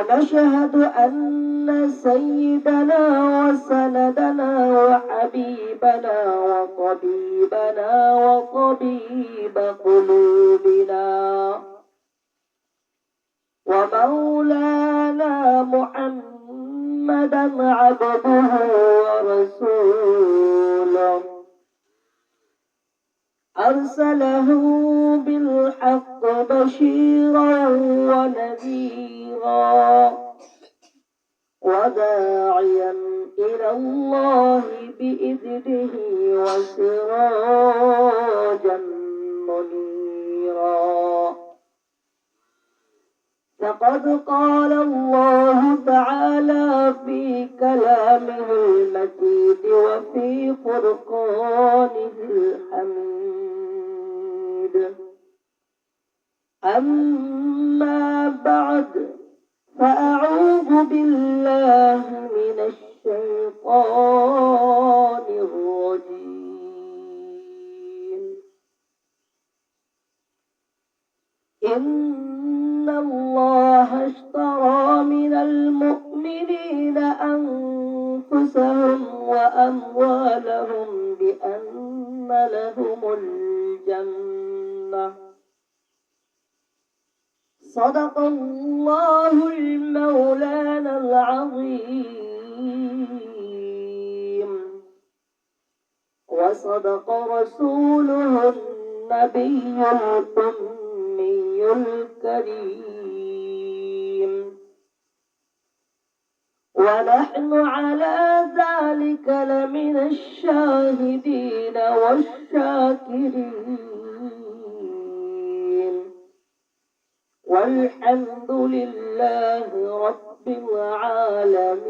ونشهد أن سيدنا وسندنا وحبيبنا وطبيبنا وطبيب قلوبنا ومولانا محمدا عبده ورسوله. أرسله بالحق بشيرا وداعيا إلى الله بإذنه وسراجا منيرا. فقد قال الله تعالى في كلامه المجيد وفي فرقانه الحميد. أما بعد فأعوذ بالله من الشيطان الرجيم. إن الله اشترى من المؤمنين أنفسهم وأموالهم بأن لهم الجنة. صدق الله وصدق رسوله النبي الأمي الكريم. ونحن على ذلك لمن الشاهدين والشاكرين. والحمد لله رب العالمين.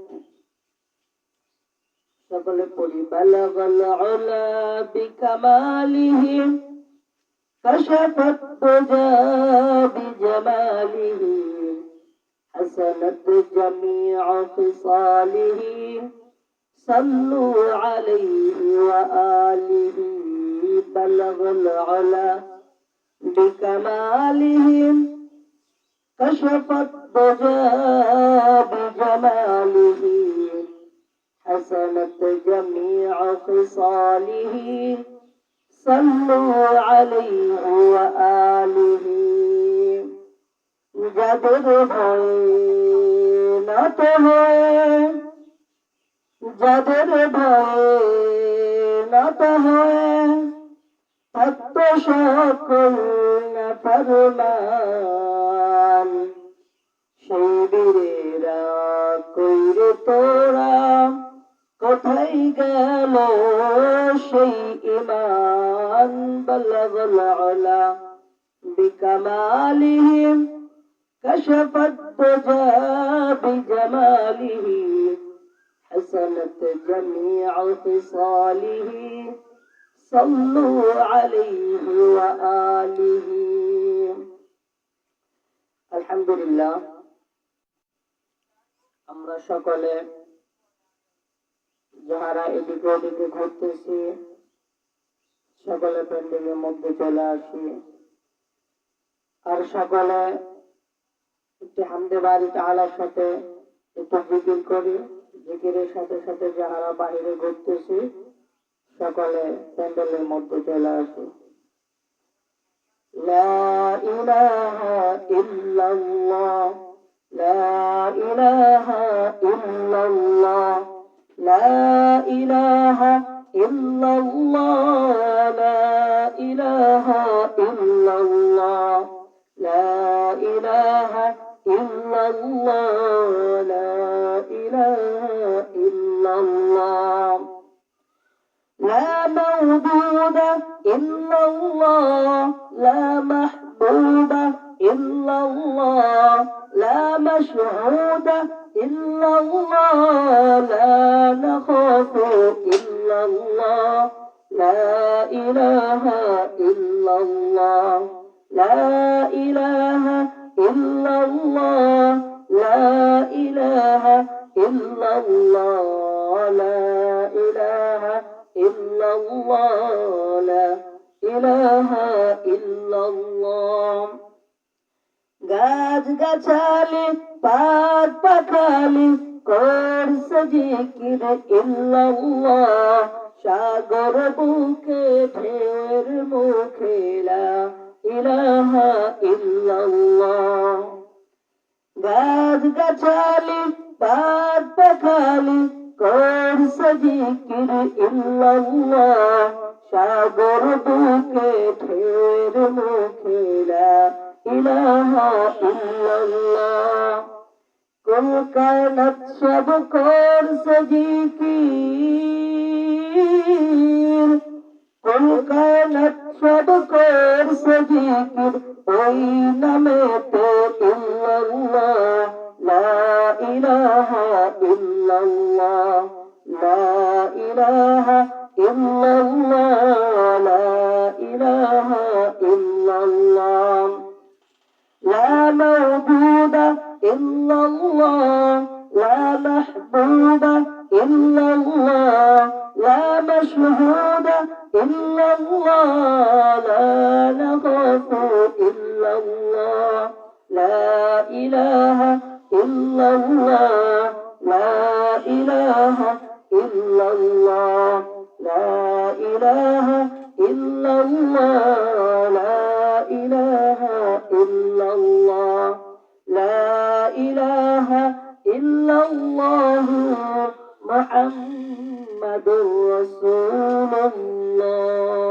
সকলে পড়ি بلغ العلا بكماله كشف الدجى بجماله حسنت جميع خصاله صلوا عليه وآله بلغ العلا بكمالهم كشف الضجى بجماله حسنت جميع خصاله صلوا عليه وآله যাদের ভয়ে নত হয়ে যাদের ভয়ে নত হয়ে সত্য সকল ফরমান সেই বীরেরা কইরে তোরা কোথায় গেল সেই ইমান বলগল আলা বিকামালিহিম كشف الدجى بجماله حسنت جميع خصاله صلوا عليه وآله الحمد لله আমরা সকলে যাহারা এদিকে ওদিকে ঘুরতেছি সকলে প্যান্ডেলের মধ্যে চলে আসি আর সকলে একটি হামদে বাড়ি তাহালার সাথে একটু জিকির করি জিকিরের সাথে সাথে যাহারা বাহিরে ঘুরতেছি সকলে প্যান্ডেলের মধ্যে চলে আসি لا إله إلا الله لا إله إلا الله لا إله إلا الله لا إله إلا الله لا إله إلا الله لا إله إلا الله. لا موجود إلا الله لا محبوب إلا الله. لا مشهود إلا الله لا نخاف إلا الله. لا إله إلا الله لا إله إلا الله لا إله إلا الله لا إله إلا الله لا إله إلا الله. গাছ গাছালি পাত পাখালি করছে জিকির ইল্লাল্লাহ। সাগর বুকে, ঢের মুখে লা ইলাহা ইল্লাল্লাহ। গাছ গাছালি পাত পাখালি করছে জিকির ইল্লাল্লাহ। সাগর বুকে, ঢের মুখে লা ইলাহা ইল্লাল্লাহ। কুল কায়নাত সব করছে জিকির কুল কায়নাত সব করছে জিকির ওই নামেতে ইল্লাল্লাহ। লা ইলাহা ইল্লাল্লাহ। লা ইলাহা ইল্লাল্লাহ। লা ইলাহা ইল্লাল্লাহ। لا موجود إلا الله لا محبوب إلا الله لا مشهود إلا الله لا نخاف إلا الله لا إله إلا الله لا إله إلا الله لا إله إلا الله. الله محمد رسول الله